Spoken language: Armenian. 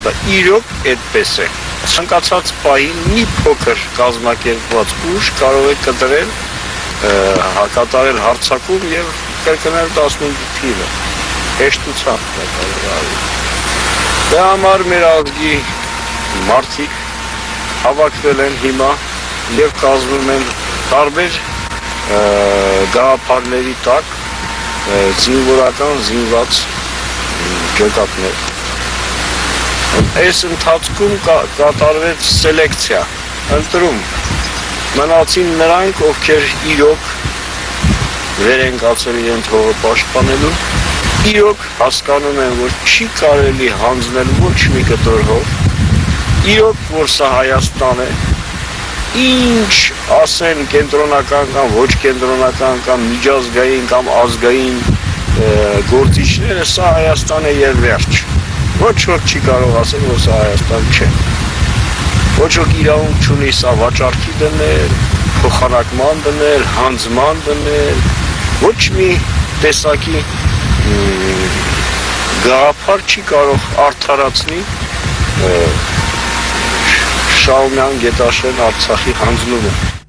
Իրոք այդպես է։ Ցանկացած պահին մի փոքր կազմակերպված ուժ կարող է կտրել, հակատարել հարցակում եւ կրկնել 15 թիվը։ Հեշտությամբ դա կարող է անել։ Դա համար մեր ազգի մարդիկ հավաքվել են հիմա եւ կազմում են տարբեր գաղափարների տակ զինվորական զինված ջոկատներ Այս ընթացքում կա- կատարվեց սելեկցիա, ընտրում։ Մնացին նրանք, ովքեր իրոք վեր են կացել իրենց հողը պաշտպանելու, իրոք հասկանում են, որ չի կարելի հանձնել ոչ մի կտոր հող, իրոք, որ սա Հայաստան է, ինչ ասեն կենտրոնական կամ ոչ կենտրոնական կամ միջազգային կամ ազգային գործիչները, սա Հայաստան է եւ վերջ։ Ոչ ոք չի կարող ասել, որ սա Հայաստան չէ։ Ոչ ոք իրավունք չունի սա վաճառքի դնել, փոխանակման դնել, հանձման դնել, ոչ մի տեսակի գաղափար չի կարող արդարացնի ը, Շահումյան Գետաշեն Արցախի հանձնումը։